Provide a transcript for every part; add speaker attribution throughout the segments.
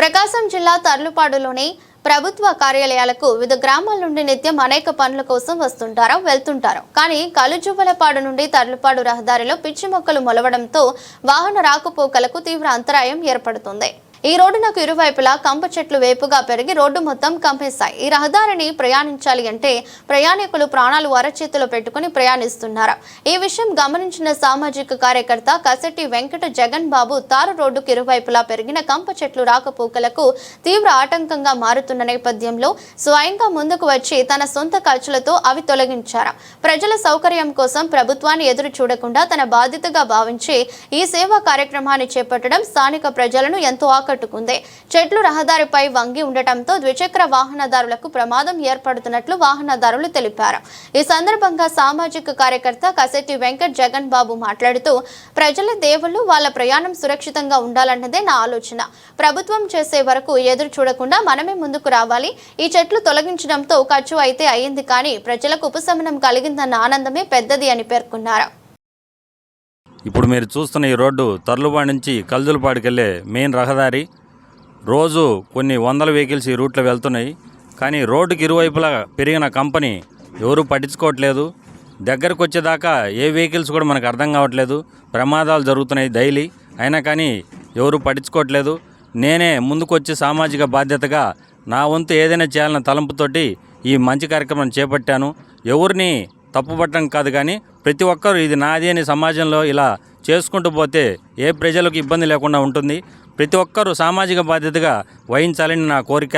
Speaker 1: ప్రకాశం జిల్లా తర్లుపాడులోని ప్రభుత్వ కార్యాలయాలకు వివిధ గ్రామాల నుండి నిత్యం అనేక పనుల కోసం వస్తుంటారు వెళ్తుంటారు. కానీ కలుజువ్వలపాడు నుండి తర్లుపాడు రహదారిలో పిచ్చి మొక్కలు మొలవడంతో వాహన రాకపోకలకు తీవ్ర అంతరాయం ఏర్పడుతుంది. ఈ రోడ్డునకు ఇరువైపులా కంప చెట్లు వేపుగా పెరిగి రోడ్డు మొత్తం కంపేశాయి. ఈ రహదారిని ప్రయాణించాలి అంటే ప్రయాణికులు ప్రాణాలు అరచేతిలో పెట్టుకుని ప్రయాణిస్తున్నారు. ఈ విషయం గమనించిన సామాజిక కార్యకర్త కసెట్టి వెంకట జగన్ బాబు తారు రోడ్డుకు ఇరువైపులా పెరిగిన కంప చెట్లు రాకపోకలకు తీవ్ర ఆటంకంగా మారుతున్న నేపథ్యంలో స్వయంగా ముందుకు వచ్చి తన సొంత ఖర్చులతో అవి తొలగించారు. ప్రజల సౌకర్యం కోసం ప్రభుత్వాన్ని ఎదురు చూడకుండా తన బాధ్యతగా భావించి ఈ సేవా కార్యక్రమాన్ని చేపట్టడం స్థానిక ప్రజలను ఎంతో ఆకట్టుకుంది చెట్లు రహదారిపై వంగి ఉండటంతో ద్విచక్ర వాహనదారులకు ప్రమాదం ఏర్పడుతున్నట్లు వాహనదారులు తెలిపారు. ఈ సందర్భంగా సామాజిక కార్యకర్త కసెట్టి వెంకట్ జగన్ బాబు మాట్లాడుతూ ప్రజల దేవుళ్ళు వాళ్ళ ప్రయాణం సురక్షితంగా ఉండాలన్నదే నా ఆలోచన. ప్రభుత్వం చేసే వరకు ఎదురు చూడకుండా మనమే ముందుకు రావాలి. ఈ చెట్లు తొలగించడంతో ఖర్చు అయితే అయ్యింది కానీ ప్రజలకు ఉపశమనం కలిగిందన్న ఆనందమే పెద్దది అని పేర్కొన్నారు.
Speaker 2: ఇప్పుడు మీరు చూస్తున్న ఈ రోడ్డు తర్లుబాడి నుంచి కల్జులపాడికి వెళ్ళే మెయిన్ రహదారి. రోజు కొన్ని వందల వెహికల్స్ ఈ రూట్లో వెళ్తున్నాయి. కానీ రోడ్డుకి ఇరువైపులా పెరిగిన కంపెనీ ఎవరూ పట్టించుకోవట్లేదు. దగ్గరకు వచ్చేదాకా ఏ వెహికల్స్ కూడా మనకు అర్థం కావట్లేదు. ప్రమాదాలు జరుగుతున్నాయి డైలీ. అయినా కానీ ఎవరు పట్టించుకోవట్లేదు. నేనే ముందుకు సామాజిక బాధ్యతగా నా వంతు ఏదైనా చేయాలన్న తలంపుతోటి ఈ మంచి కార్యక్రమం చేపట్టాను. ఎవరిని తప్పుపట్టడం కాదు కానీ ప్రతి ఒక్కరు ఇది నాది అని సమాజంలో ఇలా చేసుకుంటూ పోతే ఏ ప్రజలకు ఇబ్బంది లేకుండా ఉంటుంది. ప్రతి ఒక్కరూ సామాజిక బాధ్యతగా వహించాలని నా కోరిక.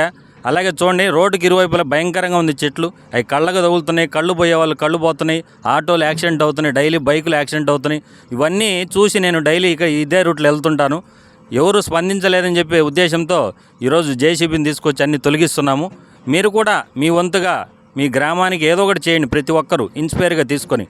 Speaker 2: అలాగే చూడండి రోడ్డుకి ఇరువైపులా భయంకరంగా ఉంది చెట్లు. అవి కళ్ళకు తగులుతున్నాయి కళ్ళు పోయే వాళ్ళు కళ్ళు పోతున్నాయి ఆటోలు యాక్సిడెంట్ అవుతున్నాయి డైలీ బైకులు యాక్సిడెంట్ అవుతున్నాయి. ఇవన్నీ చూసి నేను డైలీ ఇక ఇదే రూట్లో వెళ్తుంటాను. ఎవరు స్పందించలేదని చెప్పే ఉద్దేశంతో ఈరోజు జేసీబీని తీసుకొచ్చి అన్ని తొలగిస్తున్నాము. మీరు కూడా మీ వంతుగా మీ గ్రామానికి ఏదో ఒకటి చేయండి ప్రతి ఒక్కరూ ఇన్స్పైర్గా తీసుకొని.